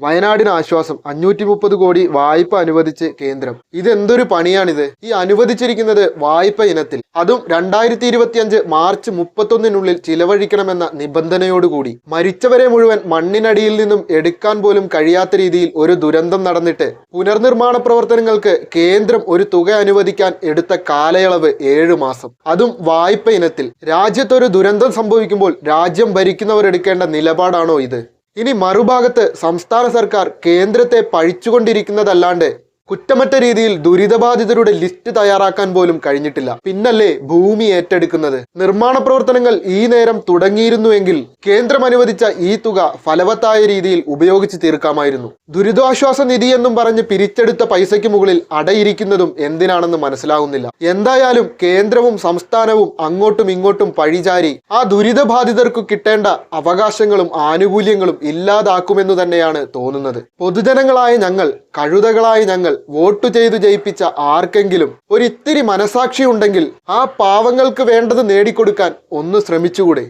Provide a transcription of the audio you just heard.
വയനാടിന് ആശ്വാസം. അഞ്ഞൂറ്റി മുപ്പത് കോടി വായ്പ അനുവദിച്ച് കേന്ദ്രം. ഇതെന്തൊരു പണിയാണിത്? ഈ അനുവദിച്ചിരിക്കുന്നത് വായ്പ ഇനത്തിൽ. അതും രണ്ടായിരത്തി ഇരുപത്തിയഞ്ച് മാർച്ച് മുപ്പത്തൊന്നിനുള്ളിൽ ചിലവഴിക്കണമെന്ന നിബന്ധനയോടുകൂടി. മരിച്ചവരെ മുഴുവൻ മണ്ണിനടിയിൽ നിന്നും എടുക്കാൻ പോലും കഴിയാത്ത രീതിയിൽ ഒരു ദുരന്തം നടന്നിട്ട് പുനർനിർമ്മാണ പ്രവർത്തനങ്ങൾക്ക് കേന്ദ്രം ഒരു തുക അനുവദിക്കാൻ എടുത്ത കാലയളവ് ഏഴു മാസം. അതും വായ്പ ഇനത്തിൽ. രാജ്യത്തൊരു ദുരന്തം സംഭവിക്കുമ്പോൾ രാജ്യം ഭരിക്കുന്നവരെടുക്കേണ്ട നിലപാടാണോ ഇത്? ഇനി മറുഭാഗത്ത് സംസ്ഥാന സർക്കാർ കേന്ദ്രത്തെ പഴിച്ചുകൊണ്ടിരിക്കുന്നതല്ലാണ്ട് കുറ്റമറ്റ രീതിയിൽ ദുരിതബാധിതരുടെ ലിസ്റ്റ് തയ്യാറാക്കാൻ പോലും കഴിഞ്ഞിട്ടില്ല. പിന്നല്ലേ ഭൂമി ഏറ്റെടുക്കുന്നത്. നിർമ്മാണ പ്രവർത്തനങ്ങൾ ഈ നേരം തുടങ്ങിയിരുന്നുവെങ്കിൽ കേന്ദ്രം അനുവദിച്ച ഈ തുക ഫലവത്തായ രീതിയിൽ ഉപയോഗിച്ച് തീർക്കാമായിരുന്നു. ദുരിതാശ്വാസ നിധി എന്നും പറഞ്ഞ് പിരിച്ചെടുത്ത പൈസയ്ക്ക് മുകളിൽ അടയിരിക്കുന്നതും എന്തിനാണെന്ന് മനസ്സിലാകുന്നില്ല എന്തായാലും കേന്ദ്രവും സംസ്ഥാനവും അങ്ങോട്ടും ഇങ്ങോട്ടും പഴിചാരി ആ ദുരിതബാധിതർക്ക് കിട്ടേണ്ട അവകാശങ്ങളും ആനുകൂല്യങ്ങളും ഇല്ലാതാക്കുമെന്ന് തന്നെയാണ് തോന്നുന്നത്. പൊതുജനങ്ങളായ ഞങ്ങൾ കഴുതകളായ ഞങ്ങൾ വോട്ട് ചെയ്തു ജയിപ്പിച്ച ആർക്കെങ്കിലും ഒരിത്തിരി മനസാക്ഷി ഉണ്ടെങ്കിൽ ആ പാവങ്ങൾക്ക് വേണ്ടത് നേടിക്കൊടുക്കാൻ ഒന്ന് ശ്രമിച്ചുകൂടെ.